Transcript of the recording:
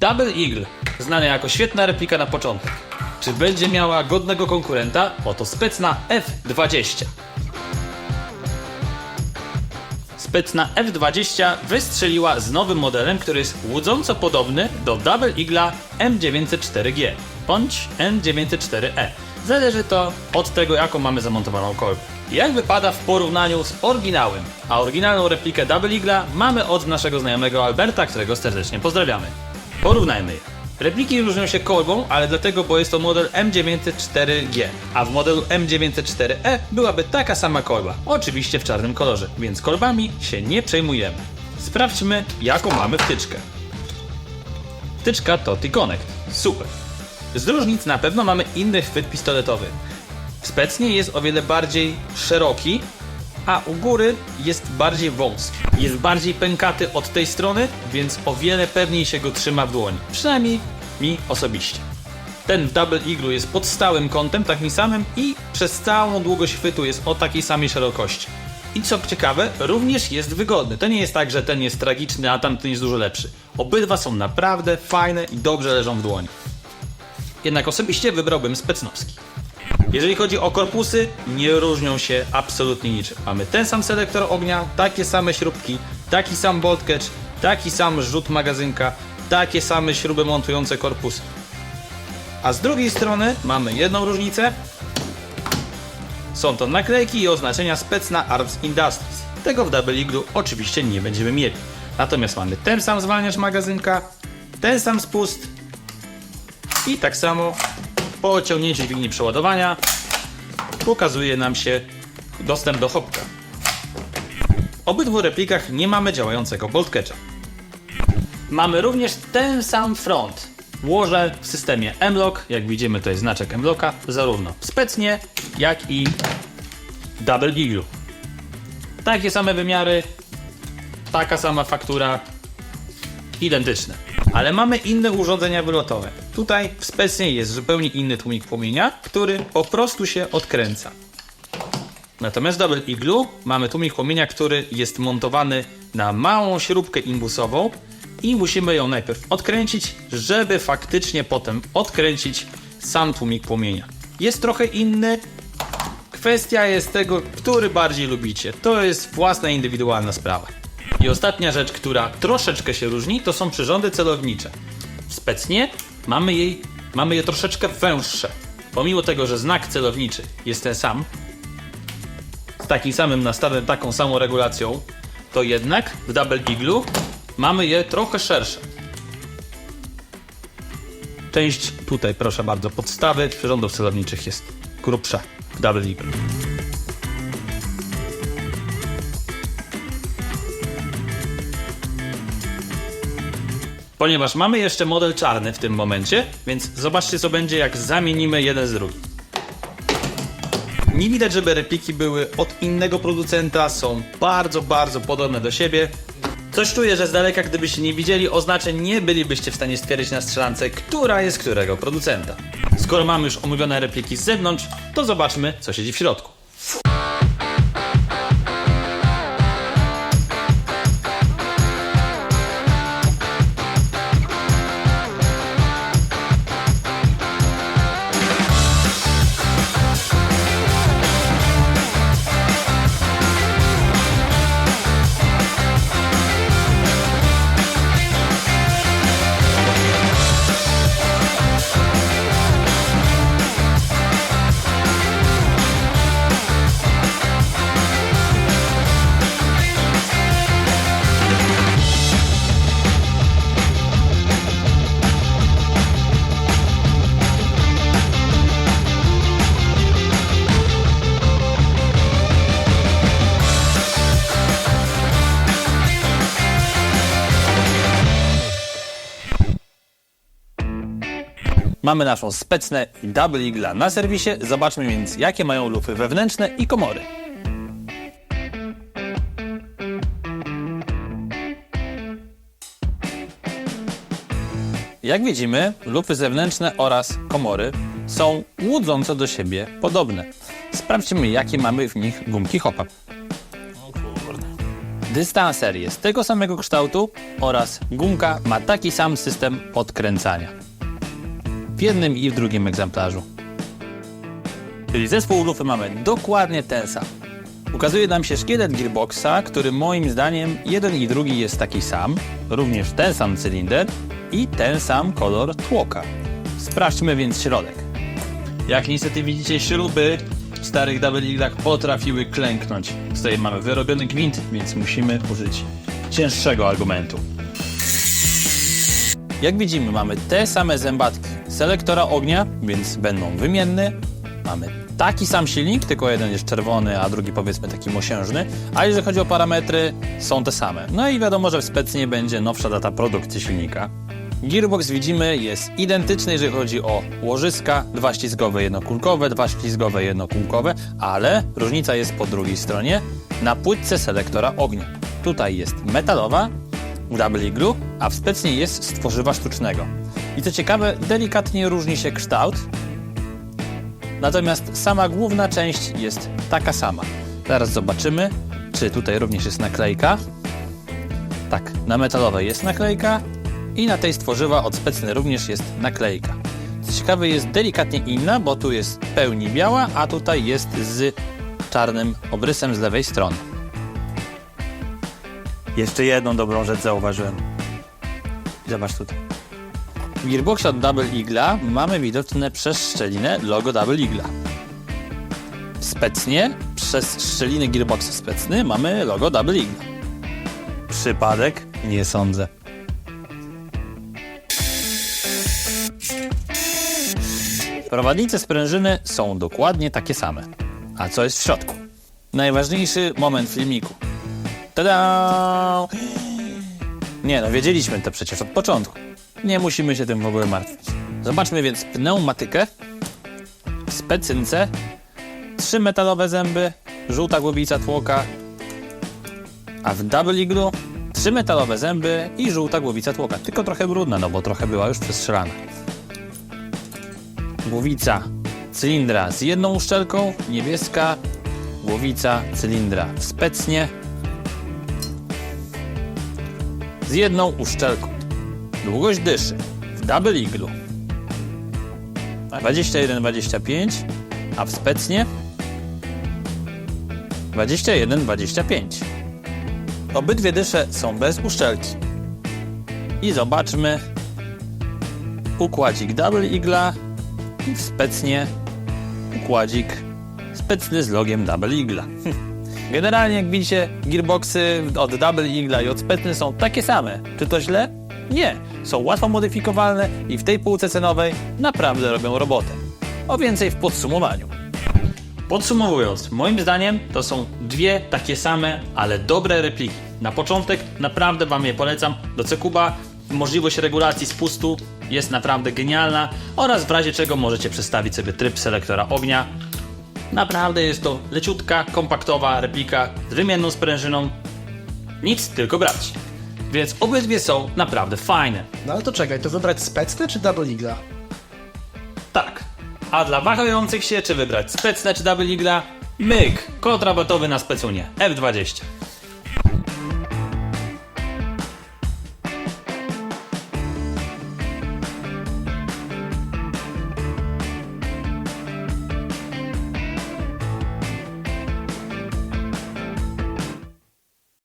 Double Eagle, znana jako świetna replika na początek. Czy będzie miała godnego konkurenta? Oto specna F20. Specna F20 wystrzeliła z nowym modelem, który jest łudząco podobny do Double Eagle'a M904G bądź M904E. Zależy to od tego, jaką mamy zamontowaną kolbę. Jak wypada w porównaniu z oryginałem? A oryginalną replikę Double Eagle'a mamy od naszego znajomego Alberta, którego serdecznie pozdrawiamy. Porównajmy je. Repliki różnią się kolbą, ale dlatego, bo jest to model M904G, a w modelu M904E byłaby taka sama kolba, oczywiście w czarnym kolorze, więc kolbami się nie przejmujemy. Sprawdźmy, jaką mamy wtyczkę. Wtyczka to T-Connect. Super. Z różnic na pewno mamy inny chwyt pistoletowy. Specnie jest o wiele bardziej szeroki, a u góry jest bardziej wąski. Jest bardziej pękaty od tej strony, więc o wiele pewniej się go trzyma w dłoni. Przynajmniej mi osobiście. Ten w Double Eagle jest pod stałym kątem, takim samym i przez całą długość chwytu jest o takiej samej szerokości. I co ciekawe, również jest wygodny. To nie jest tak, że ten jest tragiczny, a tamten jest dużo lepszy. Obydwa są naprawdę fajne i dobrze leżą w dłoni. Jednak osobiście wybrałbym specnowski. Jeżeli chodzi o korpusy, nie różnią się absolutnie niczym. Mamy ten sam selektor ognia, takie same śrubki, taki sam bolt catch, taki sam rzut magazynka, takie same śruby montujące korpusy. A z drugiej strony mamy jedną różnicę. Są to naklejki i oznaczenia Specna Arms Industries. Tego w Double Eagle oczywiście nie będziemy mieli. Natomiast mamy ten sam zwalniacz magazynka, ten sam spust i tak samo po ociągnięciu dźwigni przeładowania pokazuje nam się dostęp do hopka. W obydwu replikach nie mamy działającego bolt. Mamy również ten sam front. Łoże w systemie M-Lock, jak widzimy to jest znaczek M-Locka, zarówno Specnie, jak i Double Eagle. Takie same wymiary, taka sama faktura, identyczne. Ale mamy inne urządzenia wylotowe. Tutaj w Specnie jest zupełnie inny tłumik płomienia, który po prostu się odkręca. Natomiast w Double Igloo mamy tłumik płomienia, który jest montowany na małą śrubkę imbusową i musimy ją najpierw odkręcić, żeby faktycznie potem odkręcić sam tłumik płomienia. Jest trochę inny. Kwestia jest tego, który bardziej lubicie. To jest własna indywidualna sprawa. I ostatnia rzecz, która troszeczkę się różni, to są przyrządy celownicze. W Specnie mamy, jej, mamy je troszeczkę węższe. Pomimo tego, że znak celowniczy jest ten sam, z takim samym nastawem, taką samą regulacją, to jednak w Double Eagle mamy je trochę szersze. Część tutaj, proszę bardzo, podstawy przyrządów celowniczych jest grubsza w Double Eagle. Ponieważ mamy jeszcze model czarny w tym momencie, więc zobaczcie co będzie jak zamienimy jeden z drugim. Nie widać, żeby repliki były od innego producenta, są bardzo, bardzo podobne do siebie. Coś czuję, że z daleka, gdybyście nie widzieli oznaczeń, nie bylibyście w stanie stwierdzić na strzelance, która jest którego producenta. Skoro mamy już omówione repliki z zewnątrz, to zobaczmy, co siedzi w środku. Mamy naszą specnę i Double Eagle na serwisie. Zobaczmy więc, jakie mają lufy wewnętrzne i komory. Jak widzimy, lufy zewnętrzne oraz komory są łudząco do siebie podobne. Sprawdźmy, jakie mamy w nich gumki hopa. Dystanser jest tego samego kształtu oraz gumka ma taki sam system odkręcania. Jednym i w drugim egzemplarzu. Czyli zespół lufy mamy dokładnie ten sam. Ukazuje nam się szkielet gearboxa, który moim zdaniem jeden i drugi jest taki sam, również ten sam cylinder i ten sam kolor tłoka. Sprawdźmy więc środek. Jak niestety widzicie, śruby w starych Double Eagle'ach potrafiły klęknąć. Tutaj mamy wyrobiony gwint, więc musimy użyć cięższego argumentu. Jak widzimy, mamy te same zębatki selektora ognia, więc będą wymienne. Mamy taki sam silnik, tylko jeden jest czerwony, a drugi powiedzmy taki mosiężny. A jeżeli chodzi o parametry, są te same. No i wiadomo, że w specnie będzie nowsza data produkcji silnika. Gearbox widzimy jest identyczny, jeżeli chodzi o łożyska, dwa ślizgowe, jednokulkowe, dwa ślizgowe, jednokulkowe, ale różnica jest po drugiej stronie na płytce selektora ognia. Tutaj jest metalowa, w Igloo, a w specnie jest z tworzywa sztucznego. I co ciekawe, delikatnie różni się kształt, natomiast sama główna część jest taka sama. Zaraz zobaczymy, czy tutaj również jest naklejka. Tak, na metalowej jest naklejka i na tej z tworzywa od specny również jest naklejka. Co ciekawe, jest delikatnie inna, bo tu jest pełni biała, a tutaj jest z czarnym obrysem z lewej strony. Jeszcze jedną dobrą rzecz zauważyłem. Zobacz tutaj. W od Double Eagle'a mamy widoczne przez szczelinę logo Double Eagle'a. Specnie przez szczeliny gearboxa specny mamy logo Double Eagle'a. Przypadek? Nie sądzę. Prowadnice sprężyny są dokładnie takie same. A co jest w środku? Najważniejszy moment filmiku. Tada! Nie no, wiedzieliśmy to przecież od początku. Nie musimy się tym w ogóle martwić. Zobaczmy więc pneumatykę w specynce, trzy metalowe zęby, żółta głowica tłoka, a w Igloo trzy metalowe zęby i żółta głowica tłoka. Tylko trochę brudna, no bo trochę była już przestrzelana. Głowica cylindra z jedną uszczelką, niebieska głowica cylindra w specnie, z jedną uszczelką. Długość dyszy w Double Igloo 21-25, a w specnie 21-25. Obydwie dysze są bez uszczelki. I zobaczmy układzik Double Igla i w specnie układzik specny z logiem Double Igla. Generalnie, jak widzicie, gearboxy od Double Eagle'a i od Spetny są takie same. Czy to źle? Nie. Są łatwo modyfikowalne i w tej półce cenowej naprawdę robią robotę. O więcej w podsumowaniu. Podsumowując, moim zdaniem to są dwie takie same, ale dobre repliki. Na początek naprawdę Wam je polecam. Do Cekuba możliwość regulacji spustu jest naprawdę genialna oraz w razie czego możecie przestawić sobie tryb selektora ognia Naprawdę jest to leciutka, kompaktowa replika z wymienną sprężyną. Nic, tylko brać. Więc obydwie są naprawdę fajne. No ale to czekaj, to wybrać specny czy Double Eagle'a? Tak. A dla wahających się, czy wybrać specne czy Double Eagle'a, myk, kod rabatowy na specunie F20.